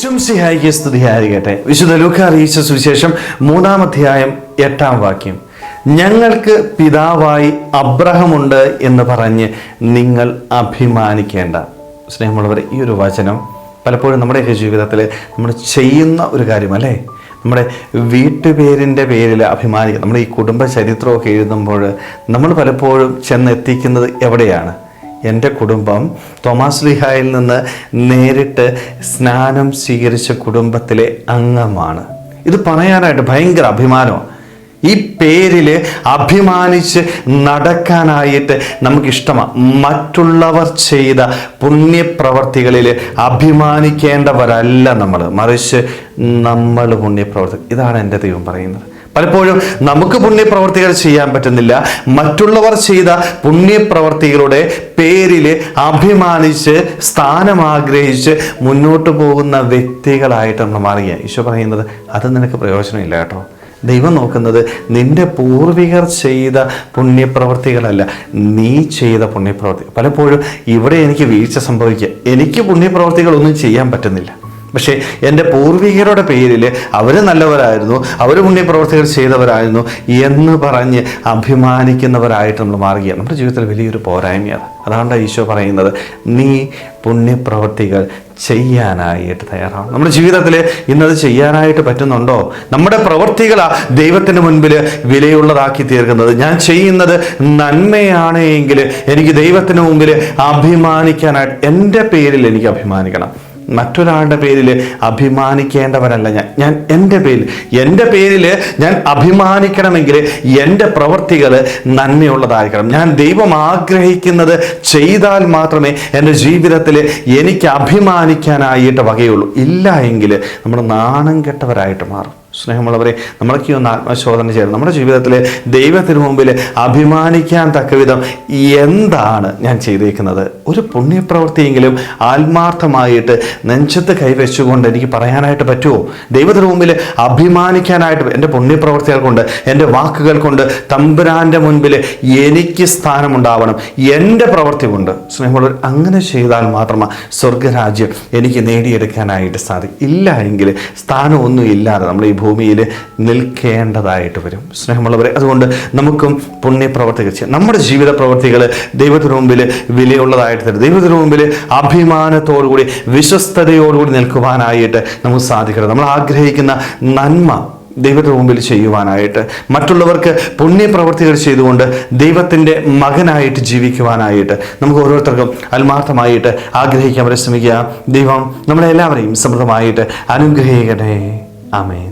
ഈശംസിഹായിക്ക് സ്തുതിയായിരിക്കട്ടെ വിശുദ്ധ ലൂക്ക അറിയിച്ച സുവിശേഷം മൂന്നാം അധ്യായം എട്ടാം വാക്യം. ഞങ്ങൾക്ക് പിതാവായി അബ്രഹമുണ്ട് എന്ന് പറഞ്ഞ് നിങ്ങൾ അഭിമാനിക്കേണ്ട. സ്നേഹമുള്ളവർ ഈ ഒരു വചനം പലപ്പോഴും നമ്മുടെയൊക്കെ ജീവിതത്തിൽ നമ്മൾ ചെയ്യുന്ന ഒരു കാര്യം അല്ലേ? നമ്മുടെ വീട്ടുപേരിന്റെ പേരിൽ അഭിമാനിക്കുക. നമ്മുടെ ഈ കുടുംബ ചരിത്രമൊക്കെ എഴുതുമ്പോൾ നമ്മൾ പലപ്പോഴും ചെന്നെത്തിക്കുന്നത് എവിടെയാണ്? എന്റെ കുടുംബം തോമാസ് ലിഹായിൽ നിന്ന് നേരിട്ട് സ്നാനം സ്വീകരിച്ച കുടുംബത്തിലെ അംഗമാണ്. ഇത് പറയാനായിട്ട് ഭയങ്കര അഭിമാനമാണ്. ഈ പേരിൽ അഭിമാനിച്ച് നടക്കാനായിട്ട് നമുക്കിഷ്ടമാണ് മറ്റുള്ളവർ ചെയ്ത പുണ്യപ്രവർത്തികളിൽ അഭിമാനിക്കേണ്ടവരല്ല നമ്മൾ മറിച്ച് നമ്മൾ പുണ്യപ്രവർത്തി ഇതാണ് എന്റെ ദൈവം പറയുന്നത്. പലപ്പോഴും നമുക്ക് പുണ്യപ്രവർത്തികൾ ചെയ്യാൻ പറ്റുന്നില്ല. മറ്റുള്ളവർ ചെയ്ത പുണ്യപ്രവർത്തികളുടെ പേരിൽ അഭിമാനിച്ച് സ്ഥാനം ആഗ്രഹിച്ച് മുന്നോട്ട് പോകുന്ന വ്യക്തികളായിട്ട് നമ്മൾ മാറിയ ഈശോ പറയുന്നത് അത് നിനക്ക് പ്രയോജനമില്ല കേട്ടോ. ദൈവം നോക്കുന്നത് നിന്റെ പൂർവികർ ചെയ്ത പുണ്യപ്രവർത്തികളല്ല. നീ ചെയ്ത പുണ്യപ്രവർത്തി പലപ്പോഴും ഇവിടെ എനിക്ക് വീഴ്ച സംഭവിക്കുക. എനിക്ക് പുണ്യപ്രവർത്തികളൊന്നും ചെയ്യാൻ പറ്റുന്നില്ല. പക്ഷേ എന്റെ പൂർവികരുടെ പേരിൽ അവർ നല്ലവരായിരുന്നു അവർ പുണ്യപ്രവർത്തികൾ ചെയ്തവരായിരുന്നു എന്ന് പറഞ്ഞ് അഭിമാനിക്കുന്നവരായിട്ട് നമ്മൾ മാറുകയാണ്. നമ്മുടെ ജീവിതത്തിൽ വലിയൊരു പോരായ്മയാണ്. അതാണ് ഈശോ പറയുന്നത്. നീ പുണ്യപ്രവർത്തികൾ ചെയ്യാനായിട്ട് തയ്യാറാണ് നമ്മുടെ ജീവിതത്തിൽ ഇന്നത് ചെയ്യാനായിട്ട് പറ്റുന്നുണ്ടോ? നമ്മുടെ പ്രവർത്തികളാ ദൈവത്തിന് മുൻപിൽ വിലയുള്ളതാക്കി തീർക്കുന്നത്. ഞാൻ ചെയ്യുന്നത് നന്മയാണ് എങ്കിൽ എനിക്ക് ദൈവത്തിന് മുമ്പിൽ അഭിമാനിക്കാനായിട്ട് എന്റെ പേരിൽ എനിക്ക് അഭിമാനിക്കണം. മറ്റൊരാളുടെ പേരിൽ അഭിമാനിക്കേണ്ടവരല്ല ഞാൻ. ഞാൻ എന്റെ പേരിൽ എന്റെ പേരിൽ ഞാൻ അഭിമാനിക്കണമെങ്കിൽ എന്റെ പ്രവൃത്തികൾ നന്മയുള്ളതായിരിക്കണം. ഞാൻ ദൈവം ആഗ്രഹിക്കുന്നത് ചെയ്താൽ മാത്രമേ എന്റെ ജീവിതത്തിൽ എനിക്ക് അഭിമാനിക്കാനായിട്ട് വകയുള്ളൂ. ഇല്ല എങ്കിൽ നമ്മൾ നാണം കെട്ടവരായിട്ട് മാറും. സ്നേഹമുള്ളവരെ നമ്മളൊക്കെ ഒന്ന് ആത്മശോധന ചെയ്യണം. നമ്മുടെ ജീവിതത്തിൽ ദൈവത്തിന് മുമ്പിൽ അഭിമാനിക്കാൻ തക്ക വിധം എന്താണ് ഞാൻ ചെയ്തേക്കുന്നത്? ഒരു പുണ്യപ്രവൃത്തിയെങ്കിലും ആത്മാർത്ഥമായിട്ട് നെഞ്ചത്ത് കൈവച്ചുകൊണ്ട് എനിക്ക് പറയാനായിട്ട് പറ്റുമോ ദൈവത്തിന് മുമ്പിൽ അഭിമാനിക്കാനായിട്ട് എന്റെ പുണ്യപ്രവൃത്തികൾ കൊണ്ട് എന്റെ വാക്കുകൾ കൊണ്ട് തമ്പുരാന്റെ മുൻപിൽ എനിക്ക് സ്ഥാനമുണ്ടാവണം. എന്റെ പ്രവൃത്തി കൊണ്ട്. സ്നേഹമുള്ളവർ അങ്ങനെ ചെയ്താൽ മാത്രമാണ് സ്വർഗരാജ്യം എനിക്ക് നേടിയെടുക്കാനായിട്ട് സാധിക്കും ഇല്ല എങ്കിൽ സ്ഥാനമൊന്നും ഇല്ലാതെ നമ്മൾ ഈ ഭൂമിയിൽ നിൽക്കേണ്ടതായിട്ട് വരും. സ്നേഹമുള്ളവരെ അതുകൊണ്ട് നമുക്കും പുണ്യപ്രവർത്തികൾ ചെയ്യാം. നമ്മുടെ ജീവിത പ്രവർത്തികൾ ദൈവത്തിന് മുമ്പിൽ വിലയുള്ളതായിട്ട് തരും. ദൈവത്തിന് മുമ്പിൽ അഭിമാനത്തോടുകൂടി വിശ്വസ്തയോടുകൂടി നിൽക്കുവാനായിട്ട് നമുക്ക് സാധിക്കണം നമ്മൾ ആഗ്രഹിക്കുന്ന നന്മ ദൈവത്തിന് മുമ്പിൽ ചെയ്യുവാനായിട്ട് മറ്റുള്ളവർക്ക് പുണ്യപ്രവർത്തികൾ ചെയ്തുകൊണ്ട് ദൈവത്തിന്റെ മകനായിട്ട് ജീവിക്കുവാനായിട്ട് നമുക്ക് ഓരോരുത്തർക്കും ആത്മാർത്ഥമായിട്ട് ആഗ്രഹിക്കാൻ പരിശ്രമിക്കുക. ദൈവം നമ്മളെല്ലാവരെയും സമൃദ്ധമായിട്ട് അനുഗ്രഹിക്കണേ ആമേൻ.